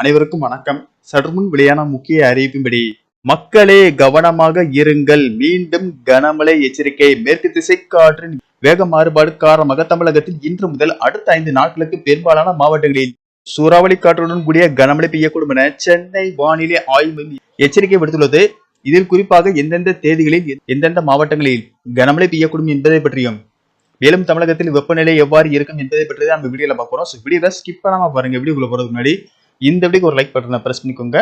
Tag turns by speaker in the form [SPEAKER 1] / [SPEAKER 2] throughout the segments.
[SPEAKER 1] அனைவருக்கும் வணக்கம் சற்றுமுன் வெளியான முக்கிய அறிவிப்பின்படி மக்களே கவனமாக இருங்கள் மீண்டும் கனமழை எச்சரிக்கை மேற்கு திசை காற்றின் வேக மாறுபாடு காரணமாக தமிழகத்தில் இன்று முதல் அடுத்த ஐந்து நாட்களுக்கு பெரும்பாலான மாவட்டங்களில் சூறாவளி காற்றுடன் கூடிய கனமழை பெய்யக்கூடும் என சென்னை வானிலை ஆய்வு மையம் எச்சரிக்கை விடுத்துள்ளது இதில் குறிப்பாக எந்தெந்த தேதிகளில் எந்தெந்த மாவட்டங்களில் கனமழை பெய்யக்கூடும் என்பதை பற்றியும் மேலும் தமிழகத்தில் வெப்பநிலை எவ்வாறு இருக்கும் என்பதை பற்றி தான் வீடியோல பார்க்குறோம் ஸோ வீடியோவை ஸ்கிப் பண்ணாமல் பாருங்க வீடியோக்குள்ள போகிறதுக்கு முன்னாடி இந்த வீடியோக்கு ஒரு லைக் பட்டனை பிரஸ் பண்ணிக்கோங்க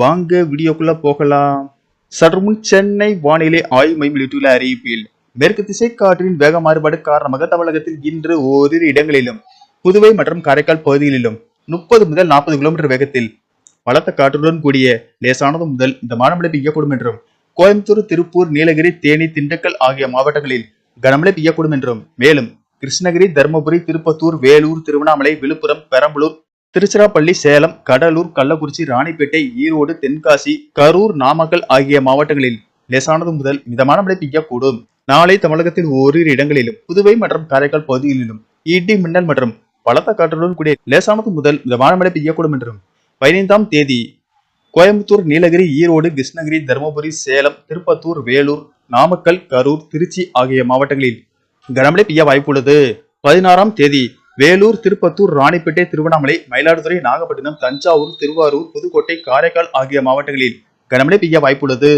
[SPEAKER 1] வாங்க வீடியோக்குள்ள போகலாம் சற்றுமுன் சென்னை வானிலை ஆய்வு மையம் யூடியூப்ல அறிவிப்பில் மேற்கு திசை காற்றின் வேக மாறுபாடு காரணமாக தமிழகத்தில் இன்று ஓரிரு இடங்களிலும் புதுவை மற்றும் காரைக்கால் பகுதிகளிலும் முப்பது முதல் நாற்பது கிலோமீட்டர் வேகத்தில் பலத்த காற்றுடன் கூடிய லேசானது முதல் இந்த மானமழை பெய்யக்கூடும் என்றும் கோயம்புத்தூர் திருப்பூர் நீலகிரி தேனி திண்டுக்கல் ஆகிய மாவட்டங்களில் கனமழை பெய்யக்கூடும் என்றும் மேலும் கிருஷ்ணகிரி தருமபுரி திருப்பத்தூர் வேலூர் திருவண்ணாமலை விழுப்புரம் பெரம்பலூர் திருச்சிராப்பள்ளி சேலம் கடலூர் கள்ளக்குறிச்சி ராணிப்பேட்டை ஈரோடு தென்காசி கரூர் நாமக்கல் ஆகிய மாவட்டங்களில் லேசானது முதல் மிதமான மழை பெய்யக்கூடும் நாளை தமிழகத்தின் ஓரிரு இடங்களிலும் புதுவை மற்றும் காரைக்கால் பகுதிகளிலும் இடி மின்னல் மற்றும் பலத்த காற்றுடன் கூடிய லேசானது முதல் மிதமான மழை பெய்யக்கூடும் என்றும் பதினைந்தாம் தேதி கோயம்புத்தூர் நீலகிரி ஈரோடு கிருஷ்ணகிரி தருமபுரி சேலம் திருப்பத்தூர் வேலூர் நாமக்கல் கரூர் திருச்சி ஆகிய மாவட்டங்களில் கனமழை பெய்ய வாய்ப்புள்ளது பதினாறாம் தேதி வேலூர் திருப்பத்தூர் ராணிப்பேட்டை திருவண்ணாமலை மயிலாடுதுறை நாகப்பட்டினம் தஞ்சாவூர் திருவாரூர் புதுக்கோட்டை காரைக்கால் ஆகிய மாவட்டங்களில் கனமழை பெய்ய வாய்ப்புள்ளது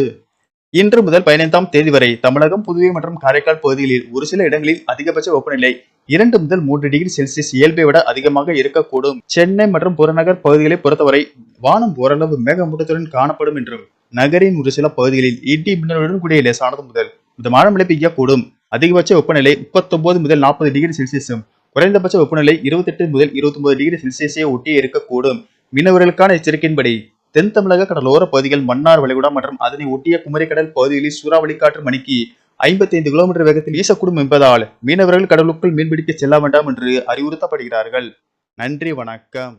[SPEAKER 1] இன்று முதல் பதினைந்தாம் தேதி வரை தமிழகம் புதுவை மற்றும் காரைக்கால் பகுதிகளில் ஒரு சில இடங்களில் அதிகபட்ச வெப்பநிலை இரண்டு முதல் மூன்று டிகிரி செல்சியஸ் இயல்பை விட அதிகமாக இருக்கக்கூடும் சென்னை மற்றும் புறநகர் பகுதிகளை பொறுத்தவரை வானம் ஓரளவு மேகமூட்டத்துடன் காணப்படும் என்றும் நகரின் ஒரு சில பகுதிகளில் இடி மின்னலுடன் கூடிய லேசானது முதல் இந்த மழை பெய்யக்கூடும் அதிகபட்ச வெப்பநிலை முப்பத்தொன்பது முதல் நாற்பது டிகிரி செல்சியஸும் குறைந்தபட்ச வெப்பநிலை இருபத்தெட்டு முதல் ஒன்பது டிகிரி செல்சியஸே ஒட்டியே இருக்கக்கூடும் மீனவர்களுக்கான எச்சரிக்கையின்படி தென் தமிழக கடலோர பகுதிகள் மன்னார் வளைகுடா மற்றும் அதனை ஒட்டிய குமரிக்கடல் பகுதிகளில் சூறாவளி காற்று மணிக்கு ஐம்பத்தி ஐந்து கிலோமீட்டர் வேகத்தில் வீசக்கூடும் என்பதால் மீனவர்கள் கடலுக்குள் மீன்பிடிக்க செல்ல வேண்டாம் என்று அறிவுறுத்தப்படுகிறார்கள் நன்றி வணக்கம்